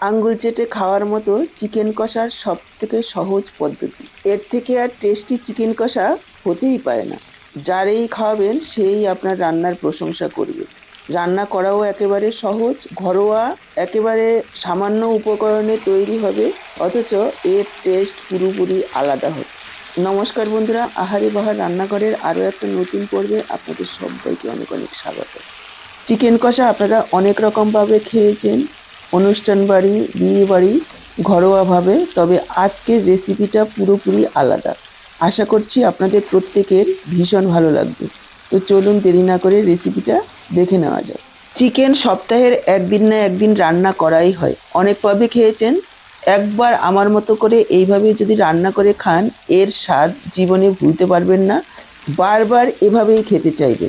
আঙ্গুল চেটে খাওয়ার মতো চিকেন কষার সব থেকে সহজ পদ্ধতি। এর থেকে আর টেস্টি চিকেন কষা হতেই পারে না। যারেই খাওয়াবেন, সেই আপনার রান্নার প্রশংসা করবে। রান্না করাও একেবারে সহজ, ঘরোয়া, একেবারে সামান্য উপকরণে তৈরি হবে, অথচ এর টেস্ট পুরোপুরি আলাদা হবে। নমস্কার বন্ধুরা, আহারে বাহার রান্নাঘরের আরও একটা নতুন পর্বে আপনাদের সবাইকে অনেক অনেক স্বাগত। চিকেন কষা আপনারা অনেক রকমভাবে খেয়েছেন অনুষ্ঠান বাড়ি, বিয়ে বাড়ি ঘরোয়াভাবে, তবে আজকের রেসিপিটা পুরোপুরি আলাদা। আশা করছি আপনাদের প্রত্যেকের ভীষণ ভালো লাগবে। তো চলুন দেরি না করে রেসিপিটা দেখে নেওয়া যাক। চিকেন সপ্তাহের একদিন না একদিন রান্না করাই হয়। অনেক পর্বে খেয়েছেন। একবার আমার মতো করে এইভাবে যদি রান্না করে খান, এর স্বাদ জীবনে ভুলতে পারবেন না। বারবার এভাবেই খেতে চাইবেন।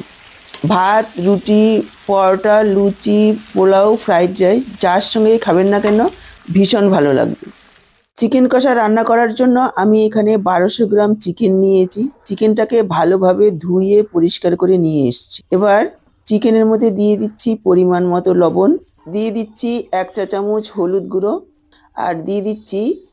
ভাত, রুটি, পরোটা, লুচি, পোলাও, ফ্রাইড রাইস, যার সঙ্গেই খাবেন না কেন, ভীষণ ভালো লাগবে। চিকেন কষা রান্না করার জন্য আমি এখানে বারোশো গ্রাম চিকেন নিয়েছি। চিকেনটাকে ভালোভাবে ধুয়ে পরিষ্কার করে নিয়ে এসেছি। এবার চিকেনের মধ্যে দিয়ে দিচ্ছি পরিমাণ মতো লবণ। দিয়ে দিচ্ছি এক চা চামচ হলুদ গুঁড়ো। আর দিয়ে দিচ্ছি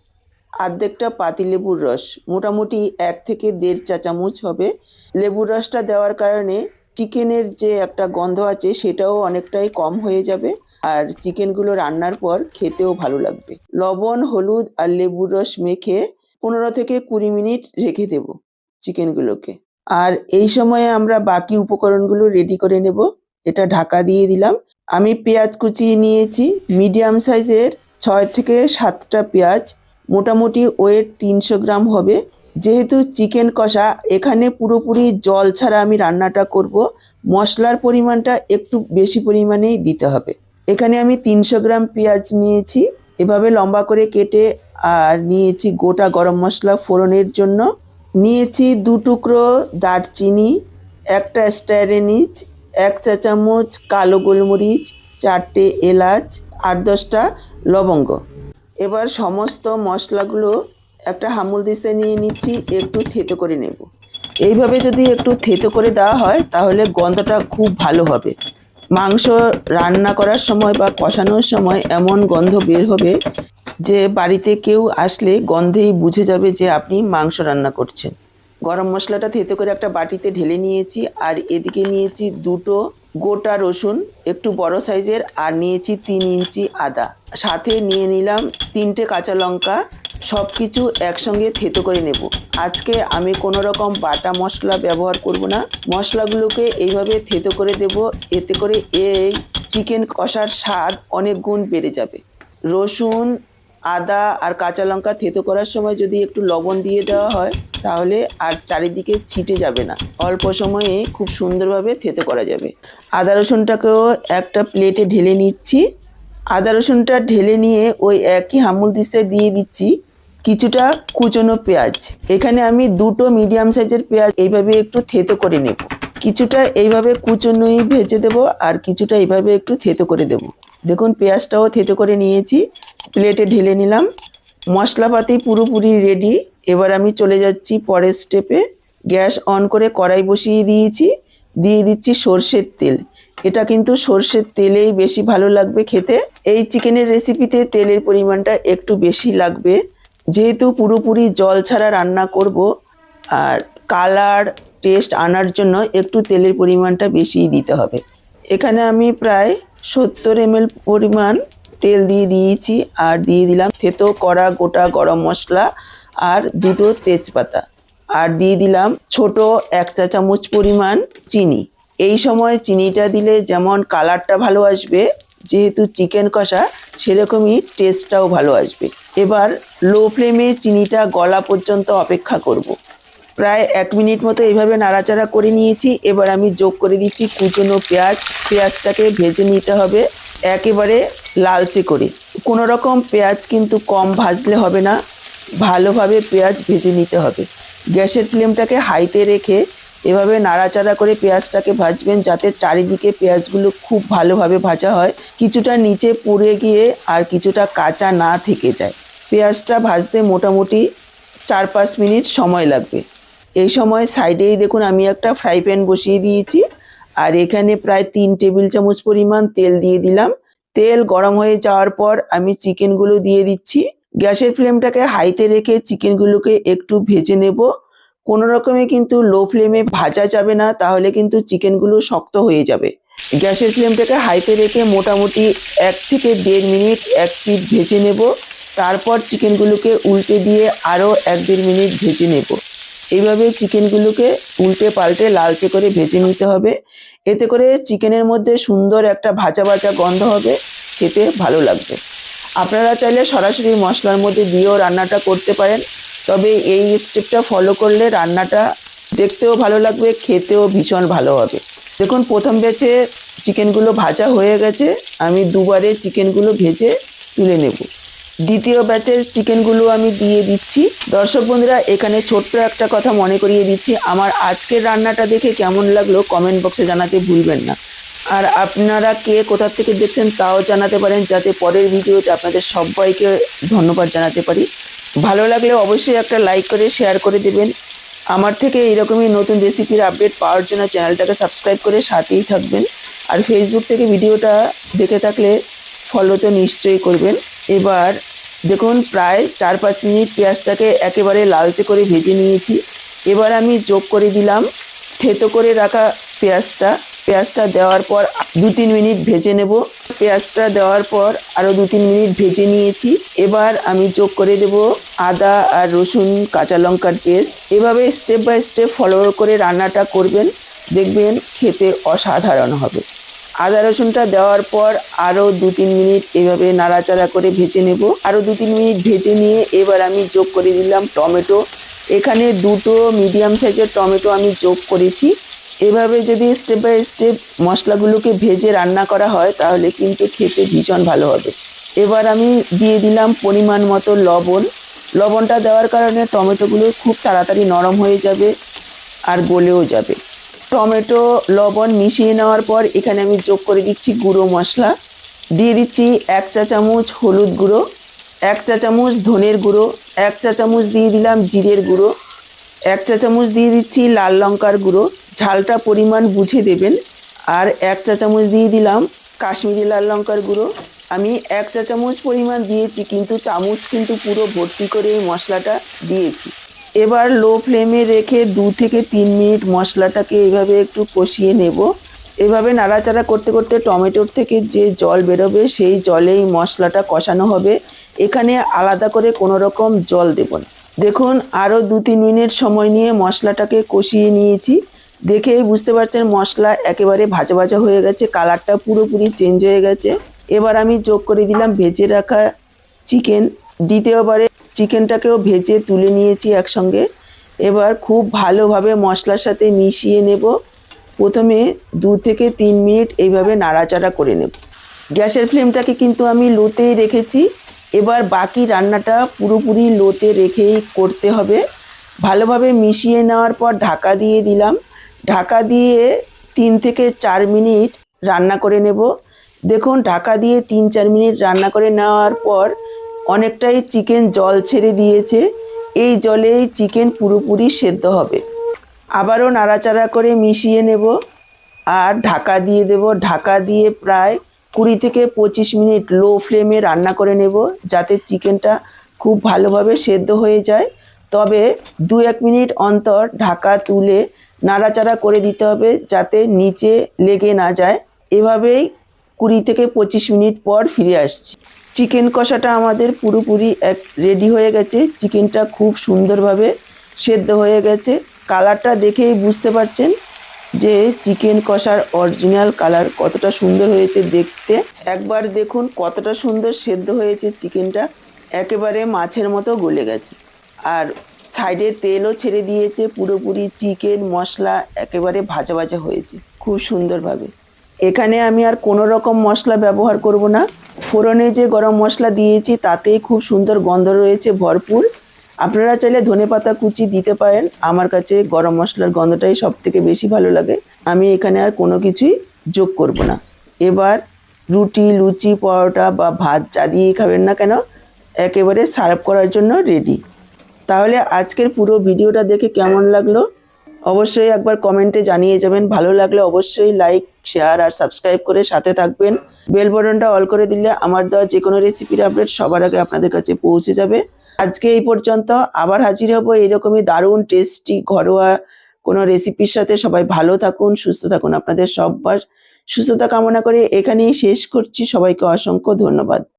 আর্ধেকটা পাতি লেবুর রস। মোটামুটি এক থেকে দেড় চা চামচ হবে। লেবুর রসটা দেওয়ার কারণে চিকেনের যে একটা গন্ধ আছে, সেটাও অনেকটাই কম হয়ে যাবে। আর চিকেনগুলো রান্নার পর খেতেও ভালো লাগবে। লবণ, হলুদ আর লেবুর রস মেখে পনেরো থেকে কুড়ি মিনিট রেখে দেব চিকেনগুলোকে। আর এই সময়ে আমরা বাকি উপকরণগুলো রেডি করে নেব। এটা ঢাকা দিয়ে দিলাম। আমি পেঁয়াজ কুচিয়ে নিয়েছি। মিডিয়াম সাইজের ছয় থেকে সাতটা পেঁয়াজ। মোটামুটি ওয়েট তিনশো গ্রাম হবে। যেহেতু চিকেন কষা, এখানে পুরোপুরি জল ছাড়া আমি রান্নাটা করব। মশলার পরিমাণটা একটু বেশি পরিমাণেই দিতে হবে। এখানে আমি তিনশো গ্রাম পেঁয়াজ নিয়েছি। এভাবে লম্বা করে কেটে আর নিয়েছি গোটা গরম মশলা ফোড়নের জন্য। নিয়েছি দু টুকরো দারচিনি, একটা স্ট্যারেনিচ, এক চা চামচ কালো গোলমরিচ, চারটে এলাচ, আট দশটা লবঙ্গ। এবার সমস্ত মশলাগুলো একটা হামুল দিশে নিয়ে নিচ্ছি, একটু থেতো করে নেব। এইভাবে যদি একটু থেতো করে দেওয়া হয়, তাহলে গন্ধটা খুব ভালো হবে। মাংস রান্না করার সময় বা কষানোর সময় এমন গন্ধ বের হবে যে বাড়িতে কেউ আসলে গন্ধেই বুঝে যাবে যে আপনি মাংস রান্না করছেন। গরম মশলাটা থেতো করে একটা বাটিতে ঢেলে নিয়েছি, আর এদিকে নিয়েছি দুটো গোটা রসুন, একটু বড় সাইজের, আর নিয়েছি তিন ইঞ্চি আদা। সাথে নিয়ে নিলাম তিনটে কাঁচা লঙ্কা সব কিছু একসঙ্গে থেতো করে নেব। আজকে আমি কোনো রকম বাটা মশলা ব্যবহার করব না। মশলাগুলোকে এইভাবে থেতো করে দেব, এতে করে এই চিকেন কষার স্বাদ অনেক গুণ বেড়ে যাবে। রসুন, আদা আর কাঁচা লঙ্কা থেতো করার সময় যদি একটু লবণ দিয়ে দেওয়া হয়, তাহলে আর চারিদিকে ছিটে যাবে না। অল্প সময়ে খুব সুন্দরভাবে থেতো করা যাবে। আদা রসুনটাকেও একটা প্লেটে ঢেলে নিচ্ছি। আদা রসুনটা ঢেলে নিয়ে ওই একই হামুল দিস্তায় দিয়ে দিচ্ছি। কিছুটা কুচনো পেঁয়াজ। এখানে আমি দুটো মিডিয়াম সাইজের পেঁয়াজ এইভাবে একটু থেতো করে নেব। কিছুটা এইভাবে কুচনোই ভেজে দেব আর কিছুটা এইভাবে একটু থেতো করে দেব। দেখুন, পেঁয়াজটাও থেতো করে নিয়েছি প্লেটে ঢেলে নিলাম। মশলাপাতি পুরোপুরি রেডি এবার আমি চলে যাচ্ছি পরের স্টেপে গ্যাস অন করে কড়াই বসিয়ে দিয়েছি। দিয়ে দিচ্ছি সর্ষের তেল। এটা কিন্তু সর্ষের তেলেই বেশি ভালো লাগবে খেতে। এই চিকেনের রেসিপিতে তেলের পরিমাণটা একটু বেশি লাগবে। যেহেতু পুরোপুরি জল ছাড়া রান্না করব, আর কালার টেস্ট আনার জন্য একটু তেলের পরিমাণটা বেশিই দিতে হবে। এখানে আমি প্রায় সত্তর এমএল পরিমাণ তেল দিয়ে দিয়েছি, আর দিয়ে দিলাম থেতো করা গোটা গরম মশলা আর দুটো তেজপাতা। আর দিয়ে দিলাম ছোট এক চা চামচ পরিমাণ চিনি। এই সময় চিনিটা দিলে যেমন কালারটা ভালো আসবে যেহেতু চিকেন কষা, সেরকমই টেস্টটাও ভালো আসবে। এবার লো ফ্লেমে চিনিটা গলা পর্যন্ত অপেক্ষা করব। প্রায় এক মিনিট মতো এইভাবে নাড়াচাড়া করে নিয়েছি। এবার আমি যোগ করে দিচ্ছি কুচনো পেঁয়াজ। পেঁয়াজটাকে ভেজে নিতে হবে একেবারে লালচে করে। কোনো রকম পেঁয়াজ কিন্তু কম ভাজলে হবে না। ভালোভাবে পেঁয়াজ ভেজে নিতে হবে। গ্যাসের ফ্লেমটাকে হাইতে রেখে এভাবে নাড়াচাড়া করে পেঁয়াজটাকে ভাজবেন যাতে চারিদিকে পেঁয়াজগুলো খুব ভালোভাবে ভাজা হয়। কিছুটা নিচে পুড়ে গিয়ে আর কিছুটা কাঁচা না থেকে যায়। পেঁয়াজটা ভাজতে মোটামুটি চার পাঁচ মিনিট সময় লাগবে। এই সময় সাইডেই দেখুন আমি একটা ফ্রাই প্যান বসিয়ে দিয়েছি। আর এখানে প্রায় তিন টেবিল চামচ পরিমাণ তেল দিয়ে দিলাম। তেল গরম হয়ে যাওয়ার পর আমি চিকেনগুলো দিয়ে দিচ্ছি। গ্যাসের ফ্লেমটাকে হাইতে রেখে চিকেনগুলোকে একটু ভেজে নেব। কোনো রকমে কিন্তু লো ফ্লেমে ভাজা যাবে না, তাহলে কিন্তু চিকেনগুলো শক্ত হয়ে যাবে। গ্যাসের ফ্লেমটাকে হাইতে রেখে মোটামুটি এক থেকে দেড় মিনিট এক পিট ভেজে নেব। তারপর চিকেনগুলোকে উল্টে দিয়ে আরও এক দেড় মিনিট ভেজে নেব। এইভাবে চিকেনগুলোকে উল্টে পাল্টে লালচে করে ভেজে নিতে হবে। এতে করে চিকেনের মধ্যে সুন্দর একটা ভাজা ভাজা গন্ধ হবে, খেতে ভালো লাগবে। আপনারা চাইলে সরাসরি মশলার মধ্যে দিয়েও রান্নাটা করতে পারেন। তবে এই স্টেপটা ফলো করলে রান্নাটা দেখতেও ভালো লাগবে, খেতেও ভীষণ ভালো হবে। দেখুন, প্রথম ব্যাচে চিকেনগুলো ভাজা হয়ে গেছে, আমি দুবারে চিকেনগুলো ভেজে তুলে নেব। দ্বিতীয় ব্যাচের চিকেনগুলো আমি দিয়ে দিচ্ছি। দর্শক বন্ধুরা, এখানে ছোট্ট একটা কথা মনে করিয়ে দিচ্ছি। আমার আজকের রান্নাটা দেখে কেমন লাগল কমেন্ট বক্সে জানাতে ভুলবেন না। আর আপনারা কে কোথা থেকে দেখছেন তাও জানাতে পারেন, যাতে পরের ভিডিওতে আপনাদের সবাইকে ধন্যবাদ জানাতে পারি। ভালো লাগলে অবশ্যই একটা লাইক করে শেয়ার করে দেবেন। আমার থেকে এইরকমই নতুন রেসিপির আপডেট পাওয়ার জন্য চ্যানেলটাকে সাবস্ক্রাইব করে সাথেই থাকবেন। আর ফেসবুক থেকে ভিডিওটা দেখে থাকলে ফলো তো নিশ্চয়ই করবেন। এবার দেখুন, প্রায় চার পাঁচ মিনিট পেঁয়াজটাকে একেবারে লালচে করে ভেজে নিয়েছি। এবার আমি যোগ করে দিলাম থেতো করে রাখা পেঁয়াজটা। পেঁয়াজটা দেওয়ার পর দু তিন মিনিট ভেজে নেব। পেঁয়াজটা দেওয়ার পর আরও দু তিন মিনিট ভেজে নিয়েছি। এবার আমি যোগ করে দেব আদা আর রসুন, কাঁচা লঙ্কার পেস্ট। এভাবে স্টেপ বাই স্টেপ ফলো করে রান্নাটা করবেন। দেখবেন খেতে অসাধারণ হবে। আদা রসুনটা দেওয়ার পর আরও দু তিন মিনিট এভাবে নাড়াচাড়া করে ভেজে নেব। আরও দু তিন মিনিট ভেজে নিয়ে এবার আমি যোগ করে দিলাম টমেটো। এখানে দুটো মিডিয়াম সাইজের টমেটো আমি যোগ করেছি। এভাবে যদি স্টেপ বাই স্টেপ মশলাগুলোকে ভেজে রান্না করা হয়, তাহলে কিন্তু খেতে ভীষণ ভালো হবে। এবার আমি দিয়ে দিলাম পরিমাণ মতো লবণ। লবণটা দেওয়ার কারণে টমেটোগুলো খুব তাড়াতাড়ি নরম হয়ে যাবে আর গলেও যাবে। টমেটো, লবণ মিশিয়ে নেওয়ার পর এখানে আমি যোগ করে দিচ্ছি গুঁড়ো মশলা। দিয়ে দিচ্ছি এক চা চামচ হলুদ গুঁড়ো, এক চা চামচ ধনের গুঁড়ো, এক চা চামচ দিয়ে দিলাম জিরের গুঁড়ো, এক চা চামচ দিয়ে দিচ্ছি লাল লঙ্কার গুঁড়ো। ঝালটা পরিমাণ বুঝে দেবেন। আর এক চা চামচ দিয়ে দিলাম কাশ্মীরি লাল লঙ্কার গুঁড়ো। আমি এক চা চামচ পরিমাণ দিয়েছি, কিন্তু চামচ কিন্তু পুরো ভর্তি করে এই মশলাটা দিয়েছি। এবার লো ফ্লেমে রেখে দু থেকে তিন মিনিট মশলাটাকে এইভাবে একটু কষিয়ে নেব। এভাবে নাড়াচাড়া করতে করতে টমেটোর থেকে যে জল বেরোবে, সেই জলেই মশলাটা কষানো হবে। এখানে আলাদা করে কোনো রকম জল দেব না। দেখুন, আরও দু তিন মিনিট সময় নিয়ে মশলাটাকে কষিয়ে নিয়েছি। দেখেই বুঝতে পারছেন মশলা একেবারে ভাজা ভাজা হয়ে গেছে, কালারটা পুরোপুরি চেঞ্জ হয়ে গেছে। এবার আমি যোগ করে দিলাম ভেজে রাখা চিকেন দ্বিতীয়বারে চিকেনটাকেও ভেজে তুলে নিয়েছি একসঙ্গে। এবার খুব ভালোভাবে মশলার সাথে মিশিয়ে নেব। প্রথমে দু থেকে তিন মিনিট এইভাবে নাড়াচাড়া করে নেব। গ্যাসের ফ্লেমটাকে কিন্তু আমি লোতেই রেখেছি। এবার বাকি রান্নাটা পুরোপুরি লোতে রেখেই করতে হবে। ভালোভাবে মিশিয়ে নেওয়ার পর ঢাকা দিয়ে দিলাম। ঢাকা দিয়ে তিন থেকে চার মিনিট রান্না করে নেব। দেখুন, ঢাকা দিয়ে তিন চার মিনিট রান্না করে নেওয়ার পর অনেকটাই চিকেন জল ছেড়ে দিয়েছে। এই জলেই চিকেন পুরোপুরি সেদ্ধ হবে। আবারও নাড়াচাড়া করে মিশিয়ে নেব আর ঢাকা দিয়ে দেব। ঢাকা দিয়ে প্রায় কুড়ি থেকে পঁচিশ মিনিট লো ফ্লেমে রান্না করে নেব যাতে চিকেনটা খুব ভালোভাবে সেদ্ধ হয়ে যায়। তবে দু এক মিনিট অন্তর ঢাকা তুলে নাড়াচাড়া করে দিতে হবে যাতে নিচে লেগে না যায়। এভাবেই কুড়ি থেকে পঁচিশ মিনিট পর ফিরে আসছি। চিকেন কষাটা আমাদের পুরোপুরি এক রেডি হয়ে গেছে। চিকেনটা খুব সুন্দরভাবে সেদ্ধ হয়ে গেছে। কালারটা দেখেই বুঝতে পারছেন যে চিকেন কষার অরিজিনাল কালার কতটা সুন্দর হয়েছে দেখতে। একবার দেখুন কতটা সুন্দর সেদ্ধ হয়েছে চিকেনটা। একেবারে মাছের মতো গলে গেছে। আর সাইডে তেলও ছেড়ে দিয়েছে, পুরোপুরি চিকেন, মশলা একেবারে ভাজা ভাজা হয়েছে, খুব সুন্দরভাবে। এখানে আমি আর কোনো রকম মশলা ব্যবহার করব না। ফোড়নে যে গরম মশলা দিয়েছি, তাতেই খুব সুন্দর গন্ধ রয়েছে, ভরপুর। আপনারা চাইলে ধনেপাতা কুচি দিতে পারেন, আমার কাছে গরম মশলার গন্ধটাই সব থেকে বেশি ভালো লাগে। আমি এখানে আর কোনো কিছুই যোগ করব না। এবার রুটি, লুচি, পরোটা বা ভাত যা দিয়েই খাবেন না কেন, একেবারে সার্ভ করার জন্য রেডি। তাহলে আজকের পুরো ভিডিওটা দেখে কেমন লাগল? অবশ্যই একবার কমেন্টে জানিয়ে যাবেন। ভালো লাগলে অবশ্যই লাইক শেয়ার আর সাবস্ক্রাইব করে সাথে থাকবেন। বেল বটনটা অল করে দিলে আমার দেওয়া যে কোনো রেসিপির আপডেট সবার আগে আপনাদের কাছে পৌঁছে যাবে। আজকে এই পর্যন্ত আবার হাজির হব এরকমই দারুণ টেস্টি ঘরোয়া কোনো রেসিপির সাথে। সবাই ভালো থাকুন, সুস্থ থাকুন। আপনাদের সব্বার সুস্থতা কামনা করে এখানেই শেষ করছি। সবাইকে অসংখ্য ধন্যবাদ।